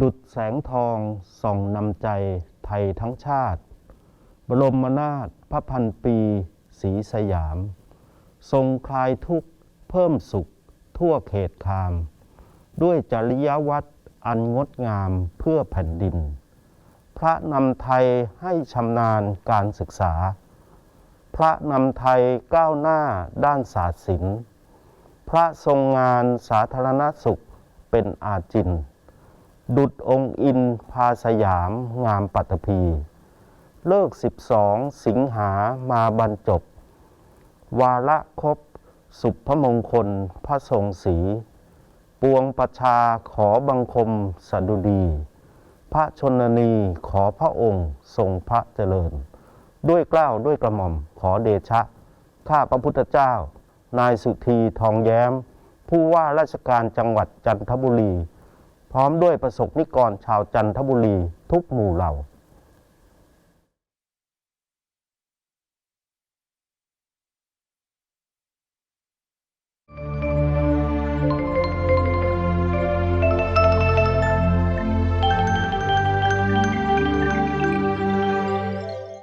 ดุดแสงทองส่องนำใจไทยทั้งชาติ บรมนาถพระพันปีศรีสยาม ทรงคลายทุกข์เพิ่มสุขทั่วเขตคาม ด้วยจริยวัตรอันงดงามเพื่อแผ่นดิน พระนำไทยให้ชำนาญการศึกษา พระนำไทยก้าวหน้าด้านศาสตร์ศิลป์ พระทรงงานสาธารณสุขเป็นอาจิน ดุดองค์อินพาสยามงามปัตตภี เลิก 12 สิงหามาบรรจบ วาระครบ สุพมงคลพระทรงศรีปวงประชาขอบังคมสดุดี พระชนนีขอพระองค์ทรงพระเจริญ ด้วยเกล้าวด้วยกระหม่อมขอเดชะ ข้าพระพุทธเจ้า นายสุธีทองแย้ม ผู้ว่าราชการจังหวัดจันทบุรี พร้อมด้วยประสบนิกรชาวจันทบุรีทุกหมู่เหล่า